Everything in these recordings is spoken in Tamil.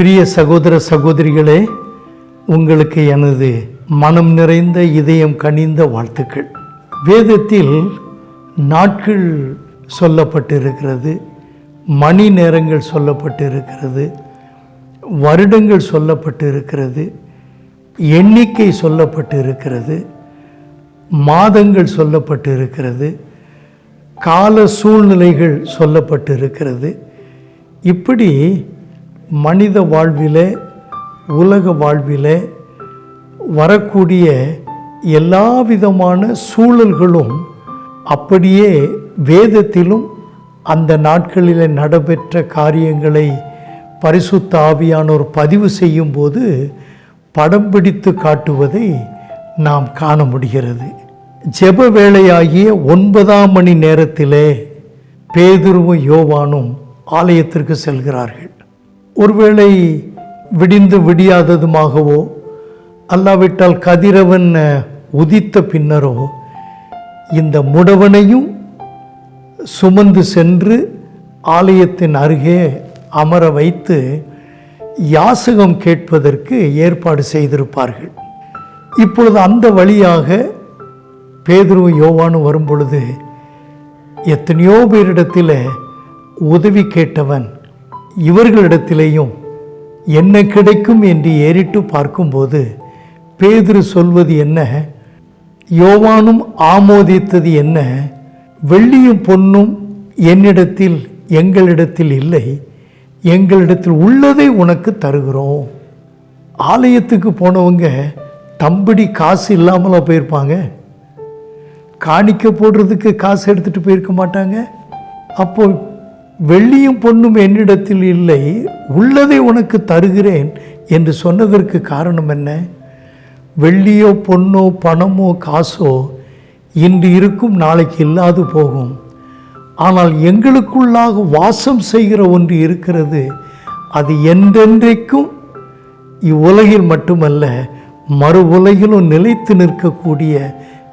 பிரிய சகோதர சகோதரிகளே உங்களுக்கு எனது மனம் நிறைந்த இதயம் கனிந்த வாழ்த்துக்கள். வேதத்தில் நாட்கள் சொல்லப்பட்டிருக்கிறது மணி நேரங்கள் சொல்லப்பட்டிருக்கிறது வருடங்கள் சொல்லப்பட்டிருக்கிறது எண்ணிக்கை சொல்லப்பட்டிருக்கிறது மாதங்கள் சொல்லப்பட்டிருக்கிறது கால சூழ்நிலைகள் சொல்லப்பட்டிருக்கிறது. இப்படி மனித வாழ்விலே உலக வாழ்விலே வரக்கூடிய எல்லா விதமான சூழல்களும் அப்படியே வேதத்திலும் அந்த நாட்களில் நடைபெற்ற காரியங்களை பரிசுத்த ஆவியானோர் பதிவு செய்யும்போது படம் பிடித்து காட்டுவதை நாம் காண முடிகிறது. ஜெப வேளையாகிய ஒன்பதாம் மணி நேரத்திலே பேதுருவும் யோவானும் ஆலயத்திற்கு செல்கிறார்கள். ஒருவேளை விடிந்து விடியாததுமாகவோ அல்லாவிட்டால் கதிரவன் உதித்த பின்னரோ இந்த முடவனையும் சுமந்து சென்று ஆலயத்தின் அருகே அமர வைத்து யாசகம் கேட்பதற்கு ஏற்பாடு செய்திருப்பார்கள். இப்பொழுது அந்த வழியாக பேதுருவ யோவானும் வரும்பொழுது எத்தனையோ பேரிடத்தில் உதவி கேட்டவன் இவர்களிடத்திலேயும் என்ன கிடைக்கும்? என்று ஏறிட்டு பார்க்கும்போது பேதுரு சொல்வது என்ன? யோவானும் ஆமோதித்தது என்ன? வெள்ளியும் பொன்னும் என்னிடத்தில் எங்களிடத்தில் இல்லை. எங்களிடத்தில் உள்ளதை உனக்கு தருகிறோம். ஆலயத்துக்கு போனவங்க தம்படி காசு இல்லாமலா போயிருப்பாங்க. காணிக்க போடுறதுக்கு காசு எடுத்துகிட்டு போயிருக்க மாட்டாங்க. அப்போது வெள்ளியும் பொண்ணும் என்னிடத்தில் இல்லை உள்ளதை உனக்கு தருகிறேன் என்று சொன்னதற்கு காரணம் என்ன? வெள்ளியோ பொண்ணோ பணமோ காசோ இன்று இருக்கும் நாளைக்கு இல்லாது போகும். ஆனால் எங்களுக்குள்ளாக வாசம் செய்கிற ஒன்று இருக்கிறது. அது என்றென்றைக்கும் இவ்வுலகில் மட்டுமல்ல மறு உலகிலும் நிலைத்து நிற்கக்கூடிய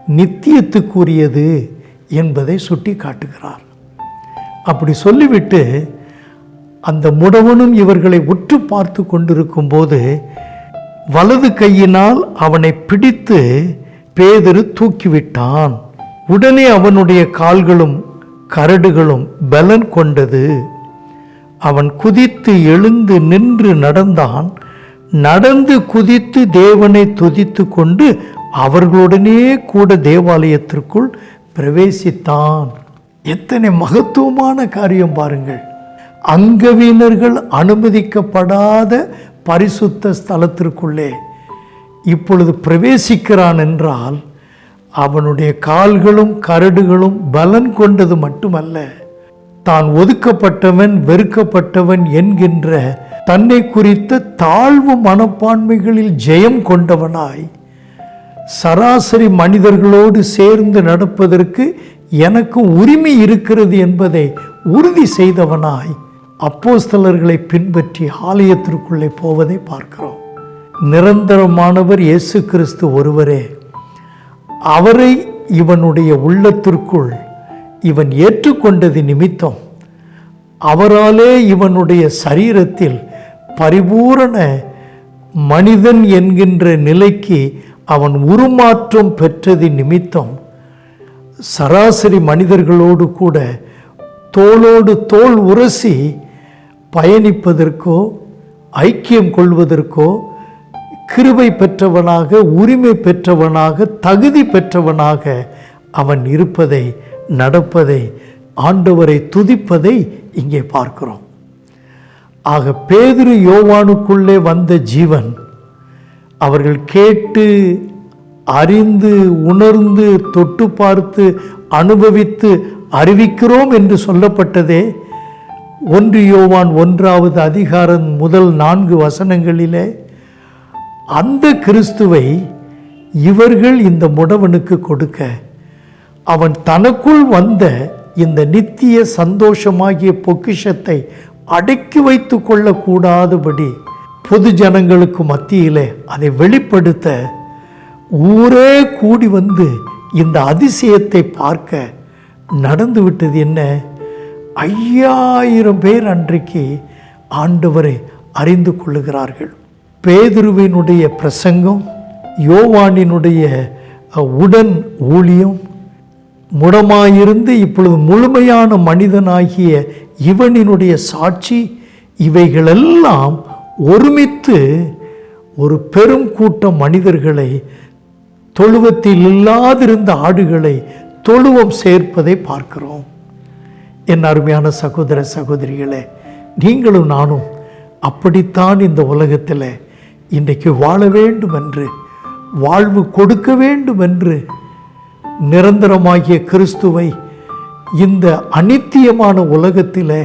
நித்தியத்துக்குரியது என்பதை சுட்டி காட்டுகிறார் அப்படி சொல்லிவிட்டு அந்த முடவனும் இவர்களை உற்று பார்த்து கொண்டிருக்கும் போது வலது கையினால் அவனை பிடித்து பேதரு தூக்கிவிட்டான். உடனே அவனுடைய கால்களும் கரடுகளும் பலன் கொண்டது. அவன் குதித்து எழுந்து நின்று நடந்தான். நடந்து குதித்து தேவனை துதித்து கொண்டு அவர்களுடனே கூட தேவாலயத்திற்குள் பிரவேசித்தான். எத்தனை மகத்துவமான காரியம் பாருங்கள். அங்கவீனர்கள் அனுமதிக்கப்படாத பரிசுத்த ஸ்தலத்திற்குள்ளே இப்பொழுது பிரவேசிக்கிறான் என்றால் அவனுடைய கால்களும் கரடுகளும் பலன் கொண்டது மட்டுமல்ல. தான் ஒதுக்கப்பட்டவன் வெறுக்கப்பட்டவன் என்கின்ற தன்னை குறித்த தாழ்வு மனப்பான்மைகளில் ஜெயம் கொண்டவனாய் சராசரி மனிதர்களோடு சேர்ந்து நடப்பதற்கு எனக்கு உரிமை இருக்கிறது என்பதை உறுதி செய்தவனாய் அப்போஸ்தலர்களை பின்பற்றி ஆலயத்திற்குள்ளே போவதை பார்க்கிறோம். நிரந்தரமானவர் இயேசு கிறிஸ்து ஒருவரே. அவரை இவனுடைய உள்ளத்திற்குள் இவன் ஏற்றுக்கொண்டது நிமித்தம் அவராலே இவனுடைய சரீரத்தில் பரிபூரண மனிதன் என்கின்ற நிலைக்கு அவன் உருமாற்றம் பெற்றது நிமித்தம் சராசரி மனிதர்களோடு கூட தோளோடு தோல் உரசி பயணிப்பதற்கோ ஐக்கியம் கொள்வதற்கோ கிருபை பெற்றவனாக உரிமை பெற்றவனாக தகுதி பெற்றவனாக அவன் இருப்பதை நடப்பதை ஆண்டவரை துதிப்பதை இங்கே பார்க்கிறோம். ஆக பேதிரு யோவானுக்குள்ளே வந்த ஜீவன் அவர்கள் கேட்டு அறிந்து உணர்ந்து தொட்டு பார்த்து அனுபவித்து அறிவிக்கிறோம் என்று சொல்லப்பட்டதே. ஒன்று யோவான் ஒன்றாவது அதிகாரம் முதல் நான்கு வசனங்களிலே அந்த கிறிஸ்துவை இவர்கள் இந்த முடவனுக்கு கொடுக்க அவன் தனக்குள் வந்த இந்த நித்திய சந்தோஷமாகிய பொக்கிஷத்தை அடக்கி வைத்து கொள்ளக்கூடாதபடி பொது ஜனங்களுக்கு மத்தியிலே அதை வெளிப்படுத்த ஊரே கூடி வந்து இந்த அதிசயத்தை பார்க்க நடந்து விட்டது என்ன? ஐயாயிரம் பேர் அன்றைக்கு ஆண்டவரை அறிந்து கொள்ளுகிறார்கள். பேதுருவினுடைய பிரசங்கம் யோவானினுடைய உடன் ஊழியம் முடமாயிருந்து இப்பொழுது முழுமையான மனிதனாகிய இவனினுடைய சாட்சி இவைகளெல்லாம் ஒருமித்து ஒரு பெரும் கூட்டம் மனிதர்களை தொழுவத்தில் இல்லாதிருந்த ஆடுகளை தொழுவம் சேர்ப்பதை பார்க்கிறோம். என் அருமையான சகோதர சகோதரிகளே நீங்களும் நானும் அப்படித்தான் இந்த உலகத்தில் இன்றைக்கு வாழ வேண்டும் என்று வாழ்வு கொடுக்க வேண்டும் என்று நிரந்தரமாகிய கிறிஸ்துவை இந்த அனித்தியமான உலகத்தில்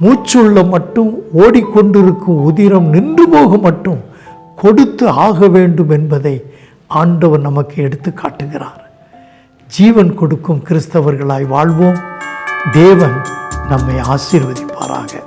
மூச்சுள்ள மட்டும் ஓடிக்கொண்டிருக்கும் உதிரம் நின்று போக மட்டும் கொடுத்து ஆக வேண்டும் என்பதை ஆண்டவர் நமக்கு எடுத்து காட்டுகிறார். ஜீவன் கொடுக்கும் கிறிஸ்தவர்களாய் வாழ்வோம். தேவன் நம்மை ஆசீர்வதிப்பாராக.